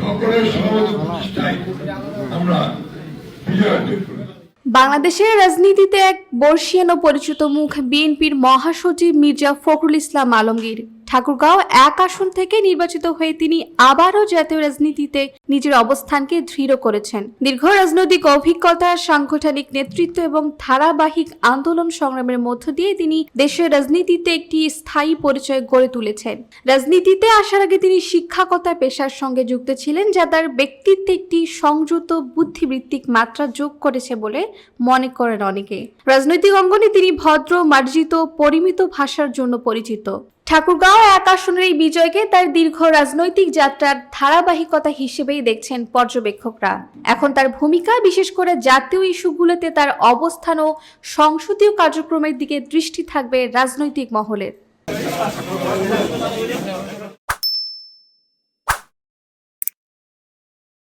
সকলের প্রতিষ্ঠায় আমরা বিজয় বাংলাদেশের রাজনীতিতে এক বর্ষীয়ান পরিচিত মুখ বিএনপির মহাসচিব মির্জা ফখরুল ইসলাম আলমগীর। ঠাকুরগাঁও এক আসন থেকে নির্বাচিত হয়ে তিনি আবারও জাতীয় রাজনীতিতে নিজের অবস্থানকে দৃঢ় করেছেন। দীর্ঘ রাজনৈতিক অভিজ্ঞতা, সাংগঠনিক নেতৃত্ব এবং ধারাবাহিক আন্দোলন সংগ্রামের মধ্য দিয়ে তিনি দেশের রাজনীতিতে একটি স্থায়ী পরিচয় গড়ে তুলেছেন। রাজনীতিতে আসার আগে তিনি শিক্ষকতা পেশার সঙ্গে যুক্ত ছিলেন, যা তার ব্যক্তিত্বে একটি সংযত বুদ্ধিবৃত্তিক মাত্রা যোগ করেছে বলে মনে করেন অনেকে। রাজনৈতিক অঙ্গনে তিনি ভদ্র, মার্জিত, পরিমিত ভাষার জন্য পরিচিত। ঠাকুরগাঁও এক আসনের এই বিজয়কে তার দীর্ঘ রাজনৈতিক যাত্রার ধারাবাহিকতা হিসেবেই দেখছেন পর্যবেক্ষকরা। এখন তার ভূমিকা, বিশেষ করে জাতীয় ইস্যুগুলোতে তার অবস্থান ও সংসদীয় কার্যক্রমের দিকে দৃষ্টি থাকবে রাজনৈতিক মহলের।